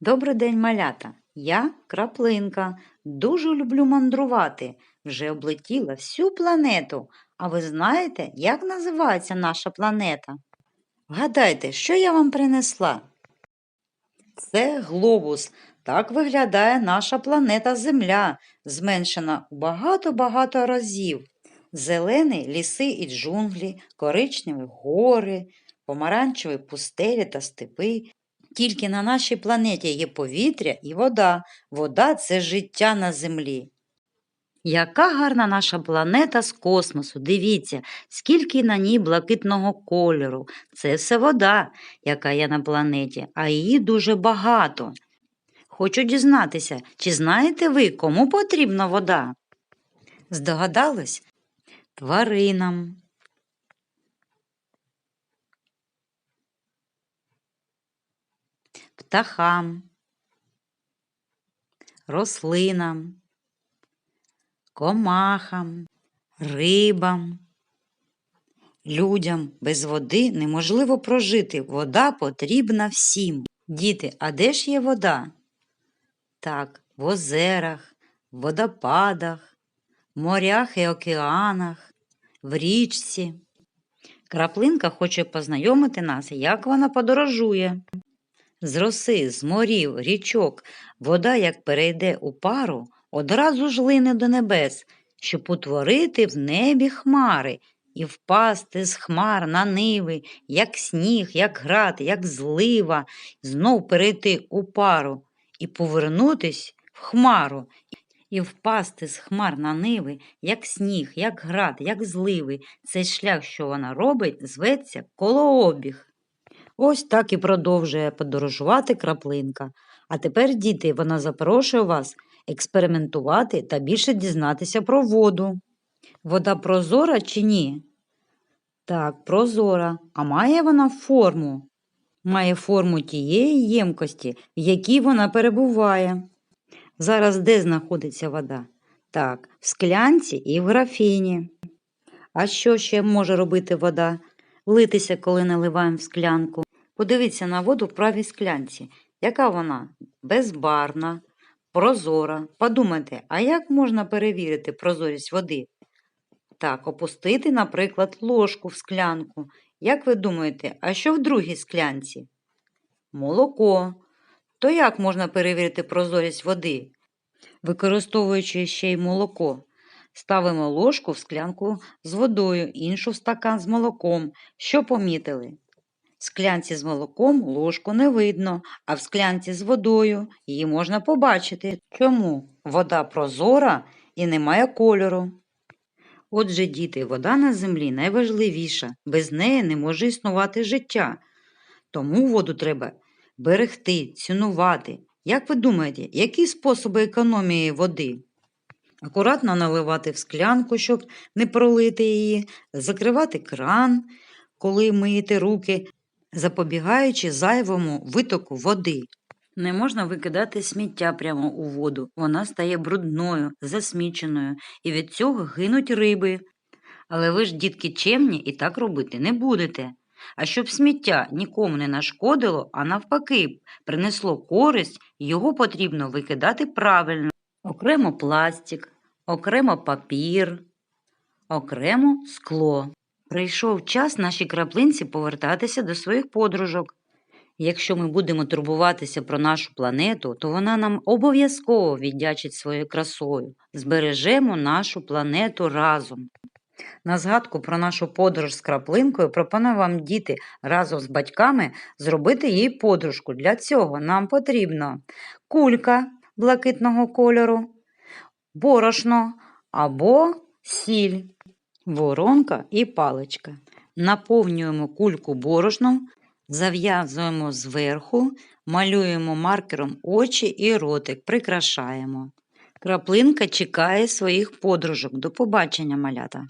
Добрий день, малята! Я краплинка. Дуже люблю мандрувати. Вже облетіла всю планету. А ви знаєте, як називається наша планета? Вгадайте, що я вам принесла? Це глобус. Так виглядає наша планета Земля, зменшена у багато-багато разів. Зелені ліси і джунглі, коричневі гори, помаранчеві пустелі та степи. Тільки на нашій планеті є повітря і вода. Вода це життя на землі. Яка гарна наша планета з космосу. Дивіться, скільки на ній блакитного кольору. Це все вода, яка є на планеті, а її дуже багато. Хочу дізнатися, чи знаєте ви, кому потрібна вода? Здогадались? Тваринам, птахам, рослинам, комахам, рибам. Людям без води неможливо прожити. Вода потрібна всім. Діти, а де ж є вода? Так, в озерах, водопадах, морях і океанах, в річці. Краплинка хоче познайомити нас, як вона подорожує. З роси, з морів, річок, вода, як перейде у пару, одразу ж лине до небес, щоб утворити в небі хмари і впасти з хмар на ниви, як сніг, як град, як злива, знов перейти у пару і повернутись в хмару, і впасти з хмар на ниви, як сніг, як град, як зливи. Цей шлях, що вона робить, зветься колообіг. Ось так і продовжує подорожувати краплинка. А тепер, діти, вона запрошує вас експериментувати та більше дізнатися про воду. Вода прозора чи ні? Так, прозора. А має вона форму? Має форму тієї ємкості, в якій вона перебуває. Зараз де знаходиться вода? Так, в склянці і в графіні. А що ще може робити вода? Литися, коли наливаємо в склянку. Подивіться на воду в правій склянці. Яка вона? Безбарна, прозора. Подумайте, а як можна перевірити прозорість води? Так, опустити, наприклад, ложку в склянку. Як ви думаєте, а що в другій склянці? Молоко. То як можна перевірити прозорість води? Використовуючи ще й молоко. Ставимо ложку в склянку з водою, іншу в стакан з молоком. Що помітили? В склянці з молоком ложку не видно, а в склянці з водою її можна побачити. Чому? Вода прозора і не має кольору. Отже, діти, вода на землі найважливіша, без неї не може існувати життя. Тому воду треба берегти, цінувати. Як ви думаєте, які способи економії води? Акуратно наливати в склянку, щоб не пролити її, закривати кран, коли миєте руки, запобігаючи зайвому витоку води. Не можна викидати сміття прямо у воду, вона стає брудною, засміченою, і від цього гинуть риби. Але ви ж, дітки, чемні і так робити не будете. А щоб сміття нікому не нашкодило, а навпаки, принесло користь, його потрібно викидати правильно. Окремо пластик, окремо папір, окремо скло. Прийшов час нашій краплинці повертатися до своїх подружок. Якщо ми будемо турбуватися про нашу планету, то вона нам обов'язково віддячить своєю красою. Збережемо нашу планету разом. На згадку про нашу подорож з краплинкою пропоную вам діти разом з батьками зробити їй подружку. Для цього нам потрібно кулька блакитного кольору, борошно або сіль, воронка і паличка. Наповнюємо кульку борошном, зав'язуємо зверху, малюємо маркером очі і ротик, прикрашаємо. Краплинка чекає своїх подружок. До побачення, малята!